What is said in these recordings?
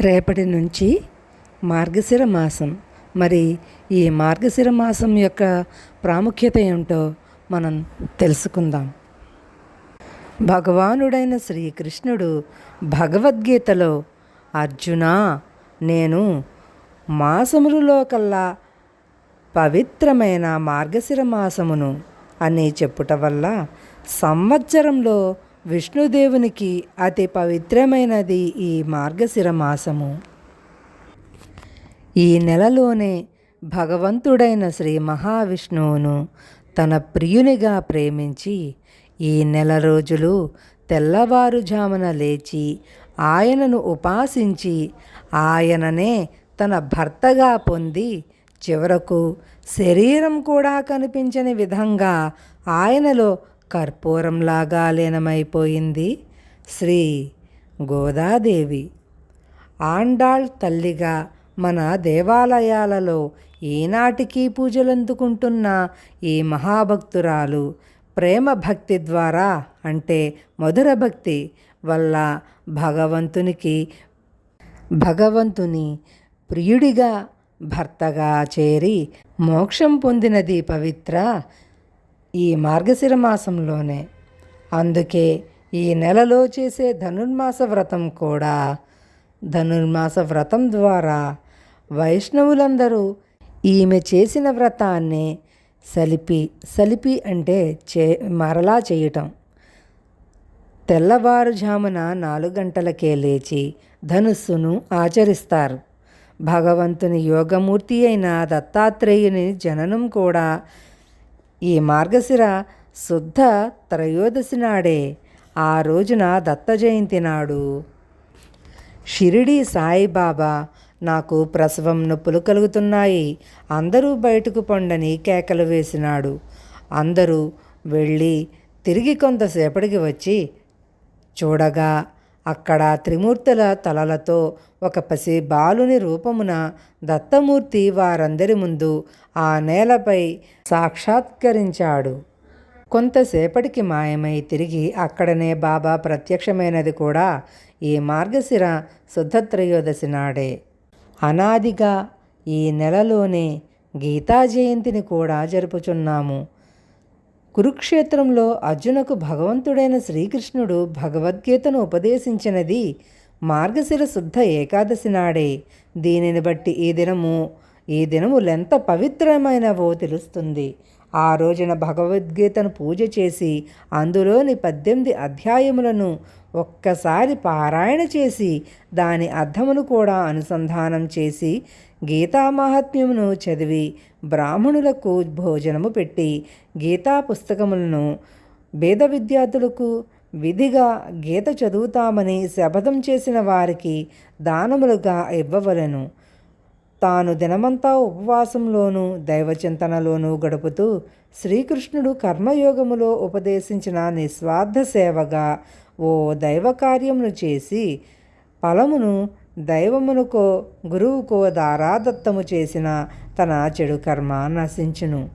రేపటి నుంచి మార్గశిర మాసం. మరి ఈ మార్గశిర మాసం యొక్క ప్రాముఖ్యత ఏమిటో మనం తెలుసుకుందాం. భగవానుడైన శ్రీకృష్ణుడు భగవద్గీతలో అర్జున నేను మాసములలో కల్లా పవిత్రమైన మార్గశిర మాసమును అని చెప్పుట వల్ల సంవత్సరంలో విష్ణుదేవునికి అతి పవిత్రమైనది ఈ మార్గశిర మాసము. ఈ నెలలోనే భగవంతుడైన శ్రీ మహావిష్ణువును తన ప్రియునిగా ప్రేమించి ఈ నెల రోజులు తెల్లవారుజామున లేచి ఆయనను ఉపాసించి ఆయననే తన భర్తగా పొంది చివరకు శరీరం కూడా కనిపించని విధంగా ఆయనలో కర్పూరంలాగా లీనమైపోయింది శ్రీ గోదాదేవి. ఆండాళ్ తల్లిగా మన దేవాలయాలలో ఈనాటికి పూజలందుకుంటున్న ఈ మహాభక్తురాలు ప్రేమ భక్తి ద్వారా అంటే మధుర భక్తి వల్ల భగవంతునికి భగవంతుని ప్రియుడిగా భర్తగా చేరి మోక్షం పొందినది పవిత్ర ఈ మార్గశిర మాసంలోనే. అందుకే ఈ నెలలో చేసే ధనుర్మాస వ్రతం కూడా ధనుర్మాస వ్రతం ద్వారా వైష్ణవులందరూ ఈమె చేసిన వ్రతాన్ని సలిపి సలిపి అంటే చే మరలా చేయటం. తెల్లవారుజామున నాలుగు గంటలకే లేచి ధనుస్సును ఆచరిస్తారు. భగవంతుని యోగమూర్తి అయిన దత్తాత్రేయుని జననం కూడా ఈ మార్గశిర శుద్ధ త్రయోదశి నాడే. ఆ రోజున దత్త జయంతి నాడు. షిరిడి సాయిబాబా నాకు ప్రసవం నొప్పులు కలుగుతున్నాయి. అందరూ బయటకు పండని కేకలు వేసినాడు. అందరూ వెళ్ళి తిరిగి కొంతసేపటికి వచ్చి చూడగా అక్కడ త్రిమూర్తుల తలలతో ఒక పసి బాలుని రూపమున దత్తమూర్తి వారందరి ముందు ఆ నేలపై సాక్షాత్కరించాడు. కొంతసేపటికి మాయమై తిరిగి అక్కడనే బాబా ప్రత్యక్షమైనది కూడా ఈ మార్గశిర శుద్ధత్రయోదశి నాడే. అనాదిగా ఈ నెలలోనే గీతా జయంతిని కూడా జరుపుచున్నాము. కురుక్షేత్రంలో అర్జునకు భగవంతుడైన శ్రీకృష్ణుడు భగవద్గీతను ఉపదేశించినది మార్గశిర శుద్ధ ఏకాదశి నాడే. దీనిని బట్టి ఈ దినము ఈ దినములెంత పవిత్రమైనవో తెలుస్తుంది. ఆ రోజున భగవద్గీతను పూజ చేసి అందులోని పద్దెనిమిది అధ్యాయములను ఒక్కసారి పారాయణ చేసి దాని అర్థమును కూడా అనుసంధానం చేసి గీతా మహాత్మ్యమును చదివి బ్రాహ్మణులకు భోజనము పెట్టి గీతా పుస్తకములను వేద విద్యార్థులకు విధిగా గీత చదువుతామని శపథం చేసిన వారికి దానములుగా ఇవ్వవలెను. తాను దినమంతా ఉపవాసంలోనూ దైవచింతనలోనూ గడుపుతూ శ్రీకృష్ణుడు కర్మయోగములో ఉపదేశించిన నిస్వార్థ సేవగా ఓ దైవ కార్యమును చేసి ఫలమును దైవమునకో గురువుకో దారాదత్తము చేసిన తన చెడు కర్మ నశించును.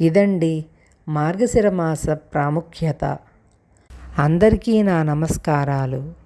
ఇదండి మార్గశిర మాస ప్రాముఖ్యత. అందరికీ నా నమస్కారాలు.